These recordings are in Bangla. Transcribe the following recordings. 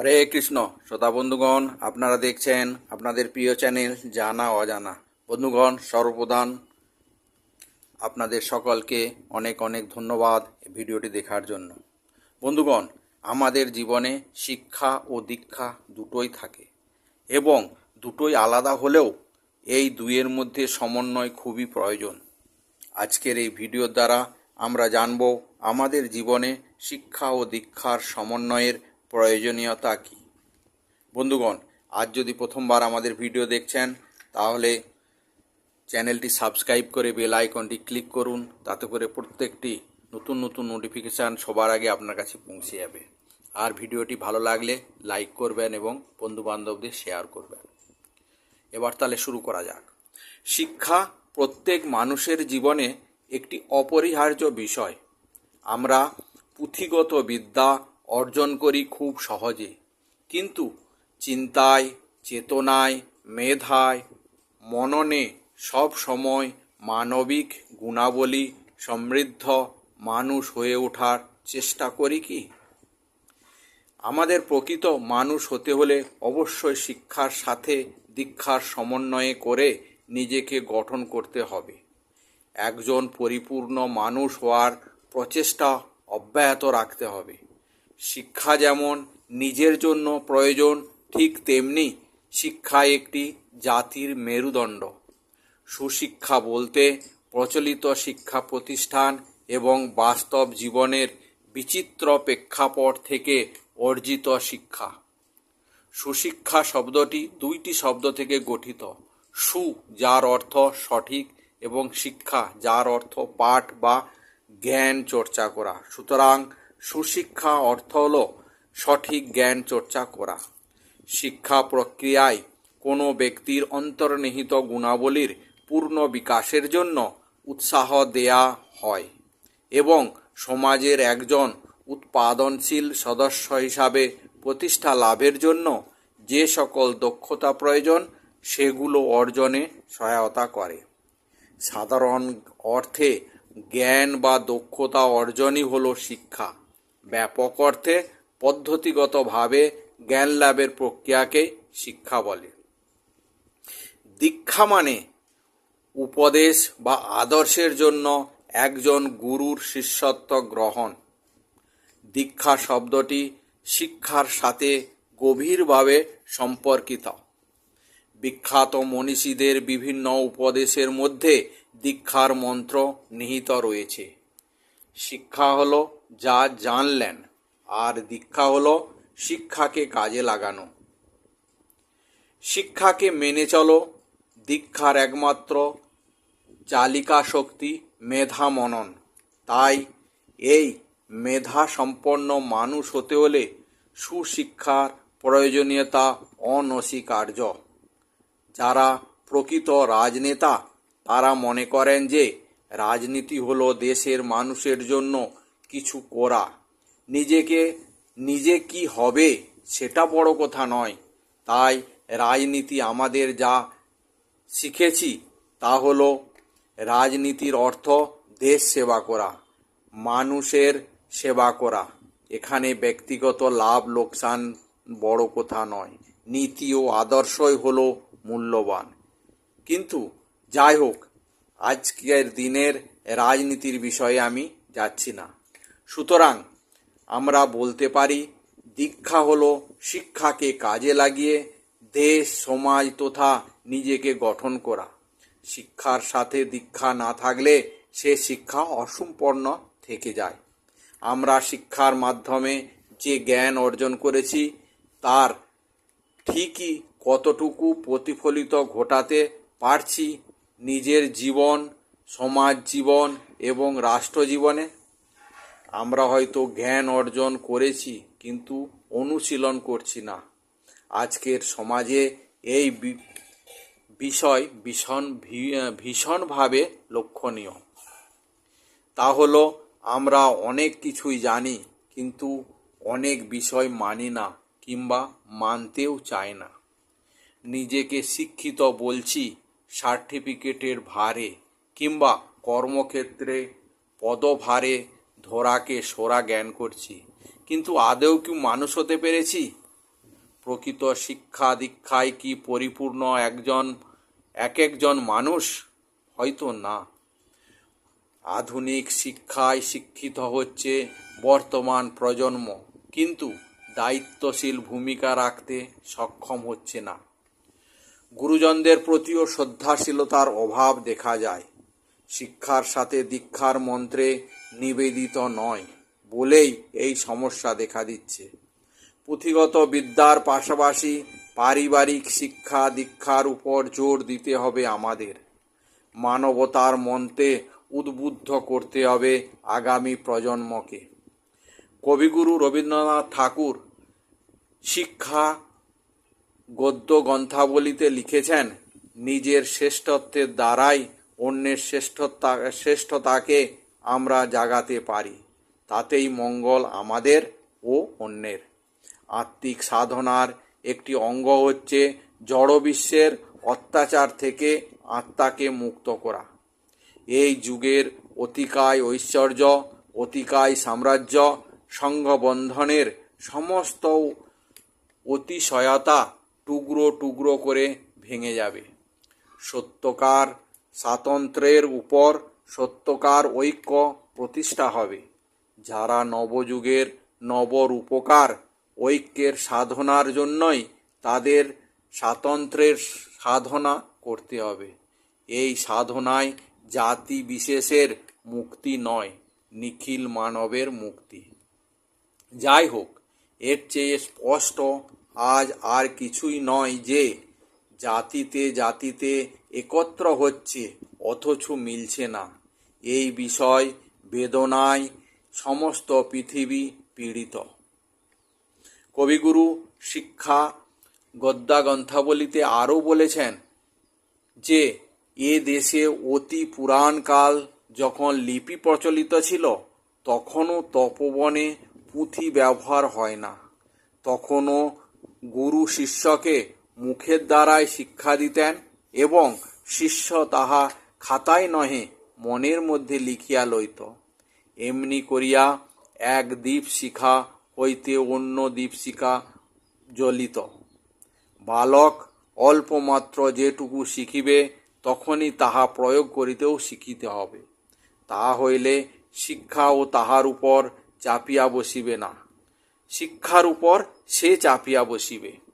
হরে কৃষ্ণ। শ্রোতা বন্ধুগণ, আপনারা দেখছেন আপনাদের প্রিয় চ্যানেল জানা অজানা। বন্ধুগণ, সর্বপ্রধান আপনাদের সকলকে অনেক অনেক ধন্যবাদ ভিডিওটি দেখার জন্য। বন্ধুগণ, আমাদের জীবনে শিক্ষা ও দীক্ষা দুটোই থাকে এবং দুটোই আলাদা হলেও এই দুইয়ের মধ্যে সমন্বয় খুবই প্রয়োজন। আজকের এই ভিডিওর দ্বারা আমরা জানব আমাদের জীবনে শিক্ষা ও দীক্ষার সমন্বয়ের প্রয়োজনীয়তা কী? বন্ধুগণ, আজ যদি প্রথমবার আমাদের ভিডিও দেখছেন, তাহলে চ্যানেলটি সাবস্ক্রাইব করে বেল আইকনটি ক্লিক করুন, তাতে করে প্রত্যেকটি নতুন নতুন নোটিফিকেশান সবার আগে আপনার কাছে পৌঁছে যাবে। আর ভিডিওটি ভালো লাগলে লাইক করবেন এবং বন্ধুবান্ধবদের শেয়ার করবেন। এবার তাহলে শুরু করা যাক। শিক্ষা প্রত্যেক মানুষের জীবনে একটি অপরিহার্য বিষয়। আমরা পুঁথিগত বিদ্যা অর্জন করি খুব সহজে। কিন্তু চিন্তায়, চেতনায়, মেধায়, মননে সব সময় মানবিক গুণাবলী সমৃদ্ধ মানুষ হয়ে ওঠার চেষ্টা করি কি? আমাদের প্রকৃত মানুষ হতে হলে অবশ্যই শিক্ষার সাথে দীক্ষার সমন্বয়ে করে নিজেকে গঠন করতে হবে। একজন পরিপূর্ণ মানুষ হওয়ার প্রচেষ্টা অব্যাহত রাখতে হবে। শিক্ষা যেমন নিজের জন্য প্রয়োজন, ঠিক তেমনি শিক্ষা একটি জাতির মেরুদণ্ড। সুশিক্ষা বলতে প্রচলিত শিক্ষা প্রতিষ্ঠান এবং বাস্তব জীবনের বিচিত্র প্রেক্ষাপট থেকে অর্জিত শিক্ষা। সুশিক্ষা শব্দটি দুইটি শব্দ থেকে গঠিত। সু, যার অর্থ সঠিক, এবং শিক্ষা, যার অর্থ পাঠ বা জ্ঞান চর্চা করা। সুতরাং সুশিক্ষা অর্থ হল সঠিক জ্ঞান চর্চা করা। শিক্ষা প্রক্রিয়ায় কোনো ব্যক্তির অন্তর্নিহিত গুণাবলীর পূর্ণ বিকাশের জন্য উৎসাহ দেয়া হয় এবং সমাজের একজন উৎপাদনশীল সদস্য হিসাবে প্রতিষ্ঠা লাভের জন্য যে সকল দক্ষতা প্রয়োজন সেগুলো অর্জনে সহায়তা করে। সাধারণ অর্থে জ্ঞান বা দক্ষতা অর্জনই হলো শিক্ষা। ব্যাপক অর্থে পদ্ধতিগতভাবে জ্ঞান লাভের প্রক্রিয়াকে শিক্ষা বলে। দীক্ষা মানে উপদেশ বা আদর্শের জন্য একজন গুরুর শিষ্যত্ব গ্রহণ। দীক্ষা শব্দটি শিক্ষার সাথে গভীরভাবে সম্পর্কিত। বিখ্যাত মনীষীদের বিভিন্ন উপদেশের মধ্যে দীক্ষার মন্ত্র নিহিত রয়েছে। শিক্ষা হলো যা জানলেন, আর দীক্ষা হলো শিক্ষাকে কাজে লাগানো। শিক্ষাকে মেনে চলো, দীক্ষার একমাত্র চালিকা শক্তি মেধা মনন। তাই এই মেধা সম্পন্ন মানুষ হতে হলে সুশিক্ষার প্রয়োজনীয়তা অনস্বীকার্য। যারা প্রকৃত রাজনেতা, তারা মনে করেন যে রাজনীতি হলো দেশের মানুষের জন্য কিছু করা। নিজেকে, নিজে কি হবে সেটা বড় কথা নয়। তাই রাজনীতি আমাদের যা শিখেছি তা হলো রাজনীতির অর্থ দেশ সেবা করা, মানুষের সেবা করা। এখানে ব্যক্তিগত লাভ, লোকসান বড় কথা নয়। নীতি ও আদর্শই হলো মূল্যবান। কিন্তু যাই হোক, আজকের দিনের রাজনীতির বিষয়ে আমি যাচ্ছি না। সুতরাং আমরা বলতে পারি, দীক্ষা হলো শিক্ষাকে কাজে লাগিয়ে দেশ, সমাজ তথা নিজেকে গঠন করা। শিক্ষার সাথে দীক্ষা না থাকলে সে শিক্ষা অসম্পন্ন থেকে যায়। আমরা শিক্ষার মাধ্যমে যে জ্ঞান অর্জন করেছি, তার ঠিকই কতটুকু প্রতিফলিত ঘটাতে পারছি নিজের জীবন, সমাজ জীবন এবং রাষ্ট্র জীবনে আমরা হয়তো জ্ঞান অর্জন করেছি, কিন্তু অনুশীলন করছি না। আজকের সমাজে এই বিষয় ভীষণ ভীষণভাবে লক্ষণীয়। তা হলো, আমরা অনেক কিছুই জানি, কিন্তু অনেক বিষয় মানি না, কিংবা মানতেও চাই না। নিজেকে শিক্ষিত বলছি, সার্টিফিকেটের ভারে, কিংবা কর্মক্ষেত্রে পদভারে ধরাকে, সোরা জ্ঞান করছি। কিন্তু আদেও কি মানুষ হতে পেরেছি? প্রকৃত শিক্ষা দীক্ষায় কি পরিপূর্ণ একজন এক একজন মানুষ? হয়তো না। আধুনিক শিক্ষায় শিক্ষিত হচ্ছে বর্তমান প্রজন্ম, কিন্তু দায়িত্বশীল ভূমিকা রাখতে সক্ষম হচ্ছে না। গুরুজনদের প্রতিও শ্রদ্ধাশীলতার অভাব দেখা যায়। শিক্ষার সাথে দীক্ষার মন্ত্রে নিবেদিত নয় বলেই এই সমস্যা দেখা দিচ্ছে। পুঁথিগত বিদ্যার পাশাপাশি পারিবারিক শিক্ষা দীক্ষার উপর জোর দিতে হবে আমাদের। মানবতার মন্ত্রে উদ্বুদ্ধ করতে হবে আগামী প্রজন্মকে। কবিগুরু রবীন্দ্রনাথ ঠাকুর শিক্ষা গদ্য গ্রন্থাবলীতে লিখেছেন, নিজের শ্রেষ্ঠত্বের দ্বারাই অন্যের শ্রেষ্ঠতা, শ্রেষ্ঠতাকে আমরা জাগাতে পারি। তাতেই মঙ্গল আমাদের ও অন্যের। আত্মিক সাধনার একটি অঙ্গ হচ্ছে জড় বিশ্বের অত্যাচার থেকে আত্মাকে মুক্ত করা। এই যুগের অতিকায় ঐশ্বর্য, অতিকায় সাম্রাজ্য, সংঘবন্ধনের সমস্ত অতিশয়তা টুকরো টুকরো করে ভেঙে যাবে। সত্যকার স্বাতন্ত্র্যের উপর সত্যকার ঐক্য প্রতিষ্ঠা হবে। যারা নবযুগের নবরূপকার ঐক্যের সাধনার জন্যই তাদের স্বাতন্ত্র্যের সাধনা করতে হবে। এই সাধনায় জাতি বিশেষের মুক্তি নয়, নিখিল মানবের মুক্তি। যাই হোক, এর চেয়ে স্পষ্ট আজ আর কিছুই নয় যে জাতিতে জাতিতে একত্র হচ্ছে, অথচ মিলছে না। এই বিষয় বেদনায় সমস্ত পৃথিবী পীড়িত। কবিগুরু শিক্ষা গদ্যা গ্রন্থাবলীতে আরও বলেছেন যে, এ দেশে অতি পুরাণকাল যখন লিপি প্রচলিত ছিল, তখনও তপবনে পুঁথি ব্যবহার হয় না। তখনও গুরু শিষ্যকে মুখের দ্বারাই শিক্ষা দিতেন এবং শিষ্য তাহা খাতায় নহে, মনের মধ্যে লিখিয়া লইত। এমনি করিয়া এক দ্বীপ শিখা হইতে অন্য দ্বীপ শিখা জ্বলিত। বালক অল্পমাত্র যেটুকু শিখিবে, তখনই তাহা প্রয়োগ করিতেও শিখিতে হবে। তাহা হইলে শিক্ষা ও তাহার উপর চাপিয়া বসিবে না। শিক্ষার উপর সে চাপিয়া বসিবে।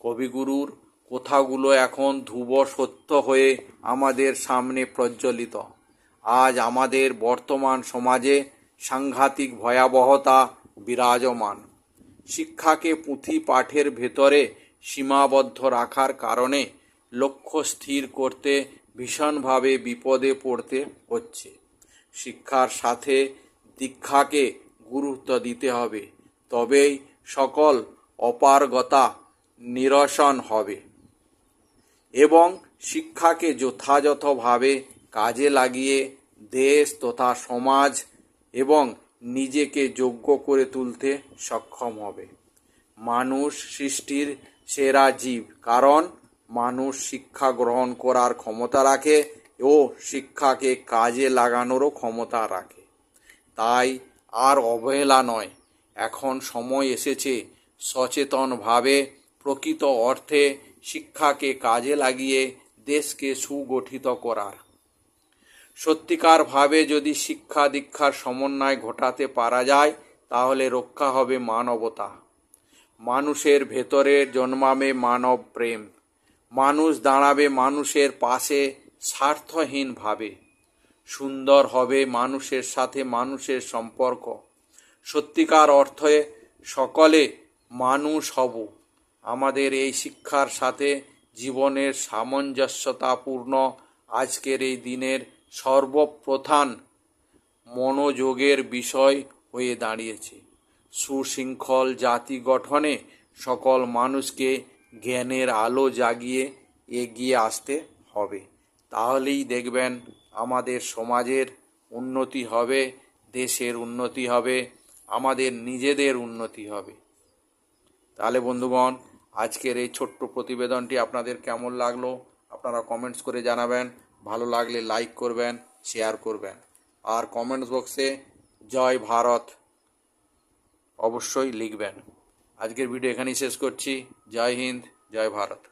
কবিগুরুর কথাগুলো এখন ধ্রুব সত্য হয়ে আমাদের সামনে প্রজ্বলিত। আজ আমাদের বর্তমান সমাজে সাংঘাতিক ভয়াবহতা বিরাজমান। শিক্ষাকে পুঁথি পাঠের ভেতরে সীমাবদ্ধ রাখার কারণে লক্ষ্য স্থির করতে ভীষণভাবে বিপদে পড়তে হচ্ছে। শিক্ষার সাথে দীক্ষাকে গুরুত্ব দিতে হবে। তবেই সকল অপারগতা নিরসন হবে এবং শিক্ষাকে যথাযথভাবে কাজে লাগিয়ে দেশ তথা সমাজ এবং নিজেকে যোগ্য করে তুলতে সক্ষম হবে। মানুষ সৃষ্টির সেরা জীব, কারণ মানুষ শিক্ষা গ্রহণ করার ক্ষমতা রাখে ও শিক্ষাকে কাজে লাগানোরও ক্ষমতা রাখে। তাই আর অবহেলা নয়, এখন সময় এসেছে সচেতনভাবে প্রকৃত অর্থে শিক্ষাকে কাজে লাগিয়ে দেশকে সুগঠিত করার। সত্যিকারভাবে যদি শিক্ষা দীক্ষার সমন্বয় ঘটাতে পারা যায়, তাহলে রক্ষা হবে মানবতা। মানুষের ভেতরে জন্মাবে মানব প্রেম। মানুষ দাঁড়াবে মানুষের পাশে স্বার্থহীনভাবে। সুন্দর হবে মানুষের সাথে মানুষের সম্পর্ক। সত্যিকার অর্থে সকলে মানুষ হব। আমাদের এই শিক্ষার সাথে জীবনের সামঞ্জস্যতাপূর্ণ আজকের এই দিনের সর্বপ্রধান মনোযোগের বিষয় হয়ে দাঁড়িয়েছে। সুশৃঙ্খল জাতি গঠনে সকল মানুষকে জ্ঞানের আলো জাগিয়ে এগিয়ে আসতে হবে। তাহলেই দেখবেন আমাদের সমাজের উন্নতি হবে, দেশের উন্নতি হবে, আমাদের নিজেদের উন্নতি হবে। তাহলে বন্ধুগণ আজকের এই ছোট্ট প্রতিবেদনটি আপনাদের কেমন লাগল আপনারা কমেন্টস করে জানাবেন। ভালো লাগলে লাইক করবেন শেয়ার করবেন। আর কমেন্টস বক্সে জয় ভারত অবশ্যই লিখবেন। আজকের ভিডিও এখানেই শেষ করছি। জয় হিন্দ, জয় ভারত।